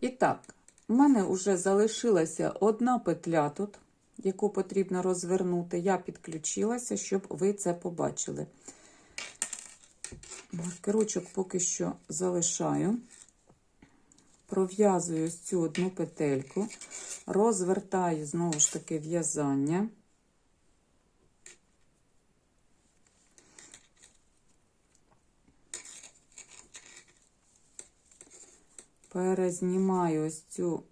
І так, у мене вже залишилася одна петля тут, яку потрібно розвернути. Я підключилася, щоб ви це побачили. Маркерочок поки що залишаю. Пров'язую цю одну петельку, розвертаю знову ж таки в'язання. Перезнімаю ось цю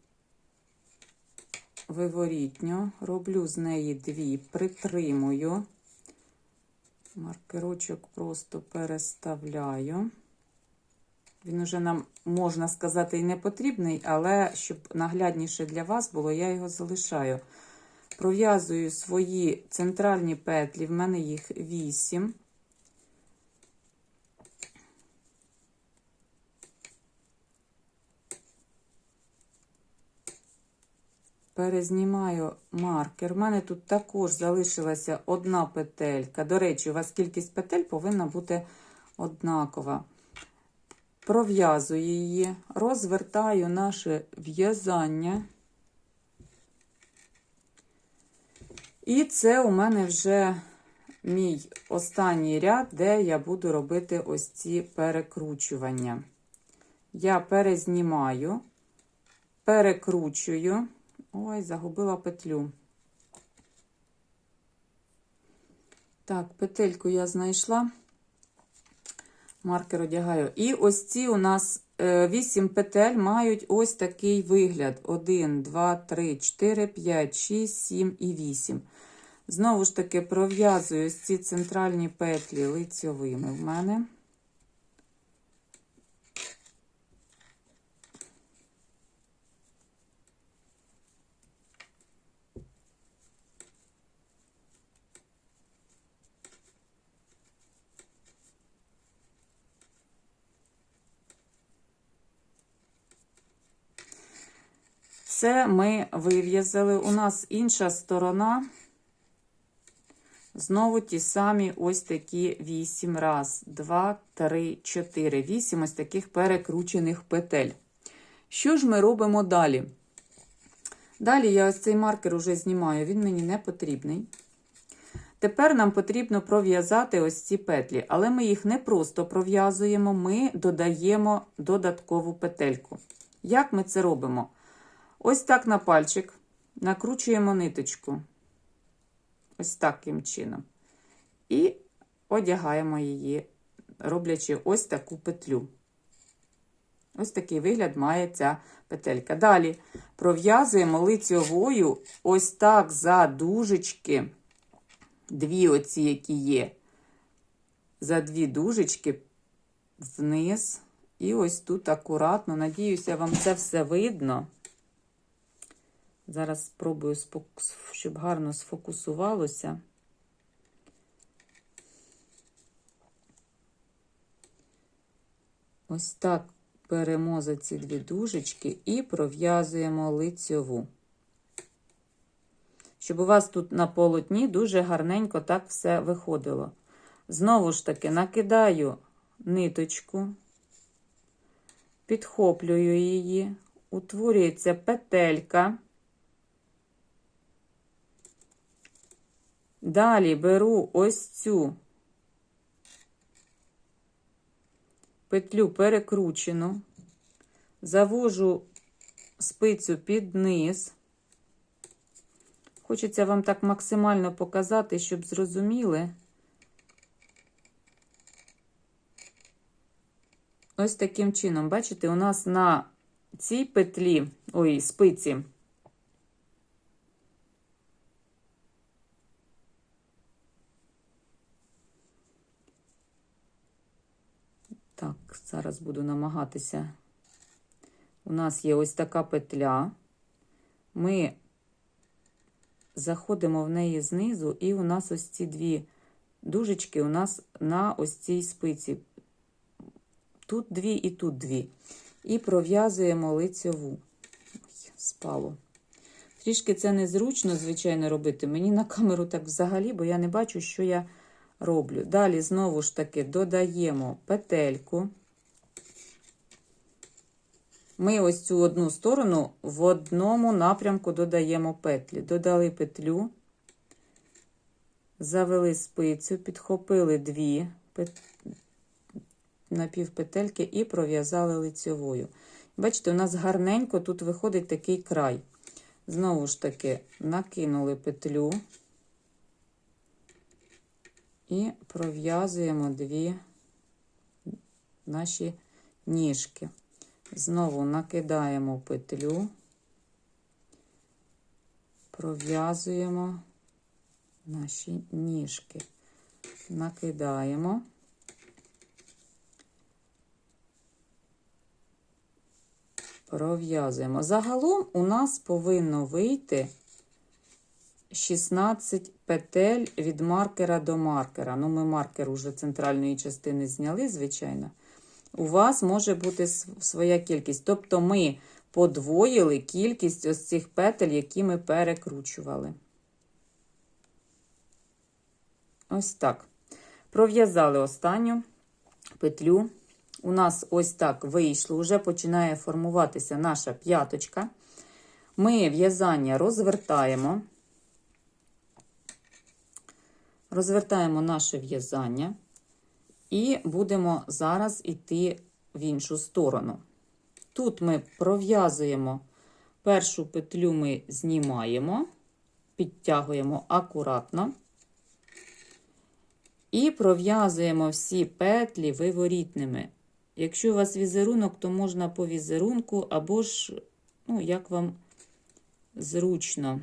виворітню, роблю з неї дві, притримую. Маркерочок просто переставляю. Він уже нам, можна сказати, і не потрібний, але щоб наглядніше для вас було, я його залишаю. Пров'язую свої центральні петлі, в мене їх 8. Перезнімаю маркер. У мене тут також залишилася одна петелька. До речі, у вас кількість петель повинна бути однакова. Пров'язую її, розвертаю наше в'язання. І це у мене вже мій останній ряд, де я буду робити ось ці перекручування. Я перезнімаю, перекручую. Ой, загубила петлю. Так, петельку я знайшла. Маркер одягаю. І ось ці у нас 8 петель мають ось такий вигляд: 1, 2, 3, 4, 5, 6, 7 і 8. Знову ж таки, пров'язую ось ці центральні петлі лицьовими в мене. Це ми вив'язали. У нас інша сторона. Знову ті самі ось такі 8 раз, 2, 3, 4. 8 ось таких перекручених петель. Що ж ми робимо далі? Далі я ось цей маркер уже знімаю, він мені не потрібний. Тепер нам потрібно пров'язати ось ці петлі, але ми їх не просто пров'язуємо, ми додаємо додаткову петельку. Як ми це робимо? Ось так на пальчик накручуємо ниточку. Ось таким чином. І одягаємо її, роблячи ось таку петлю. Ось такий вигляд має ця петелька. Далі пров'язуємо лицьовою ось так за дужечки, дві оці, які є, за дві дужечки вниз. І ось тут акуратно, надіюся, вам це все видно. Зараз спробую, щоб гарно сфокусувалося. Ось так беремо за ці дві дужечки і пров'язуємо лицьову. Щоб у вас тут на полотні дуже гарненько так все виходило. Знову ж таки, накидаю ниточку, підхоплюю її, утворюється петелька. Далі беру ось цю петлю перекручену, завожу спицю під низ. Хочеться вам так максимально показати, щоб зрозуміли. Ось таким чином, бачите, у нас на цій петлі, ой, спиці, Так, зараз буду намагатися. У нас є ось така петля. Ми заходимо в неї знизу, і у нас ось ці дві дужечки у нас на ось цій спиці. Тут дві і тут дві. І пров'язуємо лицьову. Ой, спало. Трішки це незручно, звичайно, робити. Мені на камеру так взагалі, бо я не бачу, що я роблю. Далі, знову ж таки, додаємо петельку. ми ось цю одну сторону в одному напрямку додаємо петлі. Додали петлю, завели спицю, підхопили дві пет- напівпетельки і пров'язали лицьовою. Бачите, у нас гарненько тут виходить такий край. Знову ж таки, накинули петлю і пров'язуємо дві наші ніжки. Знову накидаємо петлю, пров'язуємо наші ніжки, накидаємо. Пров'язуємо. Загалом у нас повинно вийти 16 петель від маркера до маркера. Ну, ми маркер уже центральної частини зняли, звичайно. У вас може бути своя кількість. Тобто ми подвоїли кількість ось цих петель, які ми перекручували. Ось так. Пров'язали останню петлю. У нас ось так вийшло, вже починає формуватися наша п'яточка. Ми в'язання розвертаємо. Розвертаємо наше в'язання і будемо зараз йти в іншу сторону. Тут ми пров'язуємо першу петлю, ми знімаємо, підтягуємо акуратно. І пров'язуємо всі петлі виворітними. Якщо у вас візерунок, то можна по візерунку, або ж, ну, як вам зручно.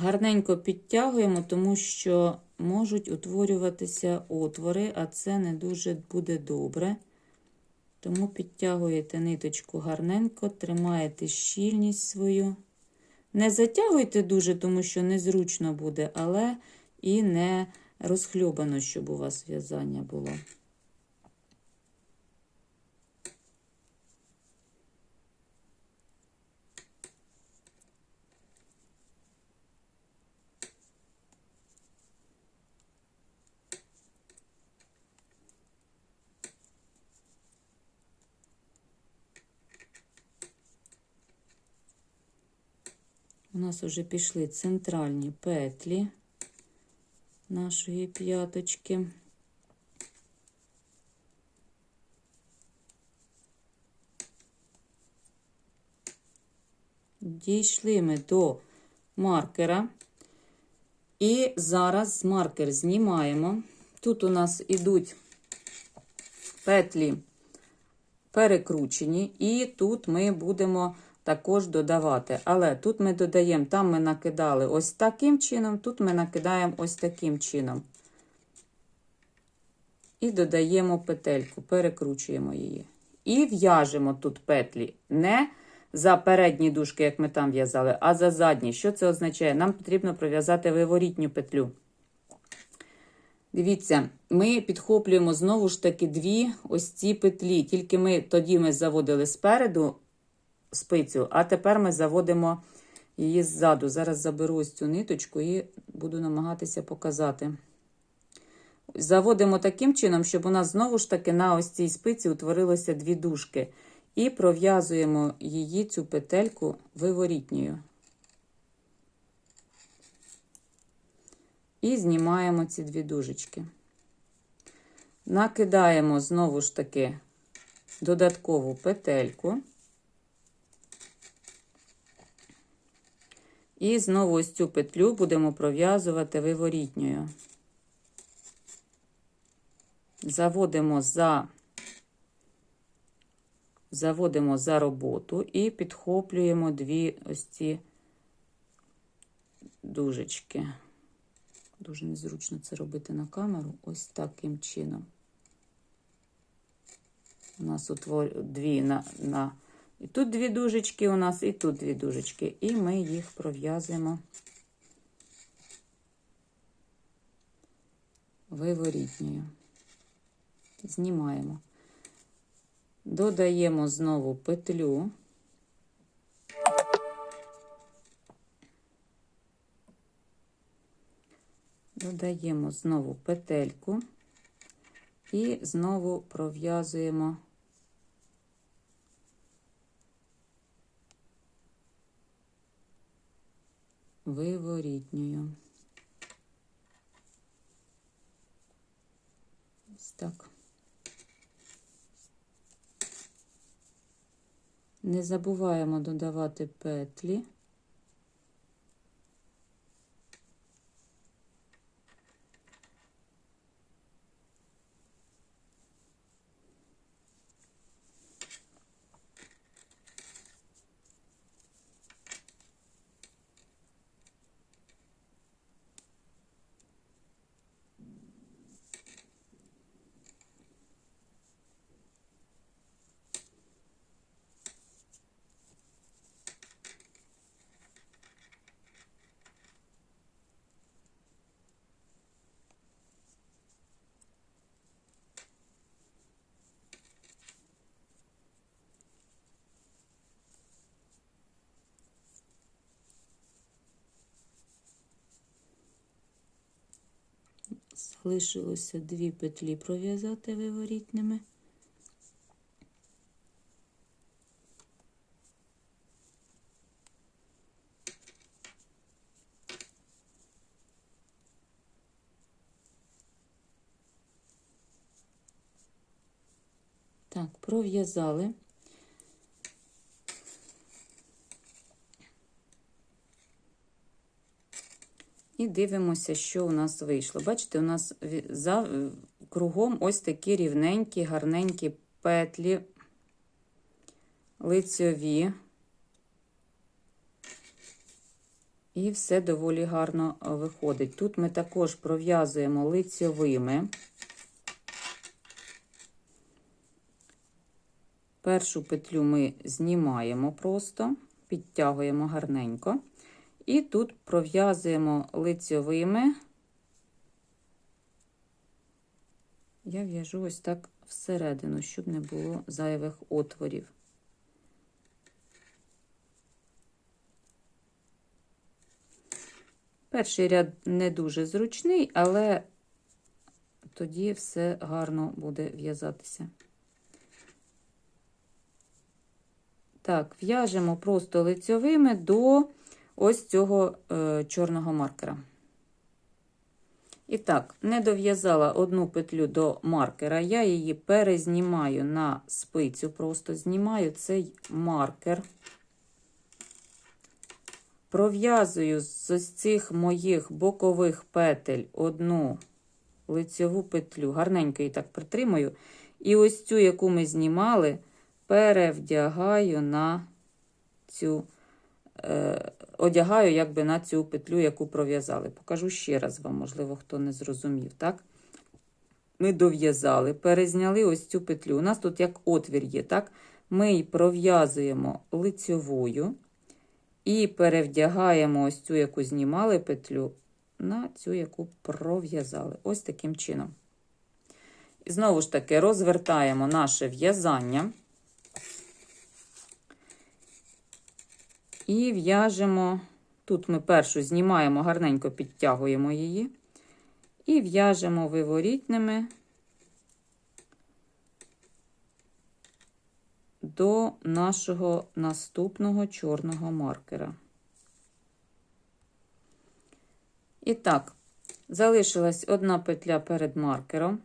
Гарненько підтягуємо, тому що можуть утворюватися отвори, а це не дуже буде добре. Тому підтягуєте ниточку гарненько, тримаєте щільність свою. Не затягуйте дуже, тому що незручно буде, але і не розхльобано, щоб у вас в'язання було. У нас вже пішли центральні петлі нашої п'яточки. Дійшли ми до маркера. І зараз маркер знімаємо. Тут у нас ідуть петлі перекручені, і тут ми будемо також додавати. Але тут ми додаємо, там ми накидали ось таким чином, тут ми накидаємо ось таким чином. І додаємо петельку, перекручуємо її. І в'яжемо тут петлі не за передні дужки, як ми там в'язали, а за задні. Що це означає? Нам потрібно пров'язати виворітню петлю. Дивіться, ми підхоплюємо знову ж таки дві ось ці петлі. Тільки ми тоді ми заводили спереду спицю, а тепер ми заводимо її ззаду. Зараз заберу ось цю ниточку і буду намагатися показати. Заводимо таким чином, щоб у нас знову ж таки на ось цій спиці утворилося дві дужки. І пров'язуємо її цю петельку виворітньою. І знімаємо ці дві дужечки. Накидаємо знову ж таки додаткову петельку. І знову ось цю петлю будемо пров'язувати виворітньою. Заводимо за, заводимо за роботу і підхоплюємо дві ось ці дужечки. Дуже незручно це робити на камеру. Ось таким чином. У нас утвор... дві на, на... І тут дві дужечки у нас, і тут дві дужечки. І ми їх пров'язуємо виворітньою. Знімаємо. Додаємо знову петлю. Додаємо знову петельку і знову пров'язуємо виворітньою. Ось так. Не забуваємо додавати петлі. Залишилося дві петлі пров'язати виворітними. Так, пров'язали. І дивимося, що у нас вийшло. Бачите, у нас за, кругом ось такі рівненькі, гарненькі петлі, лицьові. І все доволі гарно е, виходить. Тут ми також пров'язуємо лицьовими. Першу петлю ми знімаємо просто, підтягуємо гарненько. І тут пров'язуємо лицьовими. Я в'яжу ось так всередину, щоб не було зайвих отворів. Перший ряд не дуже зручний, але тоді все гарно буде в'язатися. Так, в'яжемо просто лицьовими до ось цього е, чорного маркера. І так, не дов'язала одну петлю до маркера, я її перезнімаю на спицю, просто знімаю цей маркер. Пров'язую з цих моїх бокових петель одну лицьову петлю, гарненько її так притримую. І ось цю, яку ми знімали, перевдягаю на цю, одягаю якби на цю петлю, яку пров'язали. Покажу ще раз вам, можливо, хто не зрозумів, так? Ми дов'язали, перезняли ось цю петлю. У нас тут як отвір є, так? Ми її пров'язуємо лицьовою і перевдягаємо ось цю, яку знімали петлю, на цю, яку пров'язали. Ось таким чином. І знову ж таки розвертаємо наше в'язання і в'яжемо. Тут ми першу знімаємо, гарненько підтягуємо її, і в'яжемо виворітними до нашого наступного чорного маркера. І так, залишилась одна петля перед маркером.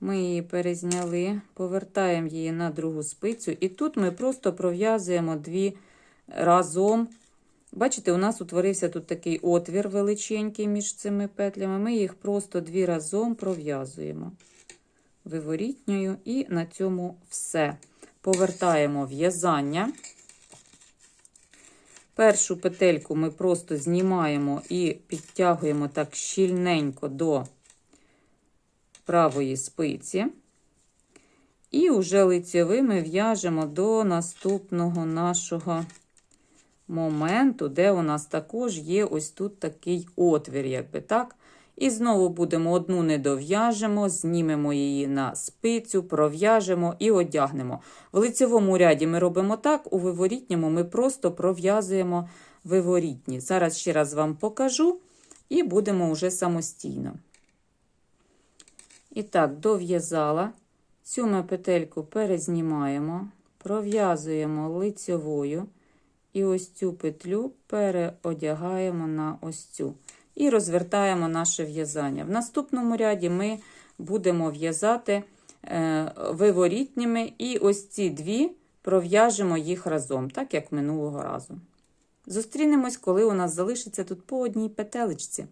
Ми її перезняли, повертаємо її на другу спицю, і тут ми просто пров'язуємо дві разом. Бачите, у нас утворився тут такий отвір величенький між цими петлями. Ми їх просто дві разом пров'язуємо виворітньою, і на цьому все. Повертаємо в'язання. Першу петельку ми просто знімаємо і підтягуємо так щільненько до правої спиці. І вже лицьовими в'яжемо до наступного нашого моменту, де у нас також є ось тут такий отвір, якби так. І знову будемо одну не дов'яжемо, знімемо її на спицю, пров'яжемо і одягнемо. В лицевому ряді ми робимо так, у виворітньому ми просто пров'язуємо виворітні. Зараз ще раз вам покажу і будемо вже самостійно. І так, дов'язала. Цю ми петельку перезнімаємо, пров'язуємо лицьовою. І ось цю петлю переодягаємо на ось цю. І розвертаємо наше в'язання. В наступному ряді ми будемо в'язати е, виворітніми, і ось ці дві пров'яжемо їх разом, так як минулого разу. Зустрінемось, коли у нас залишиться тут по одній петелечці.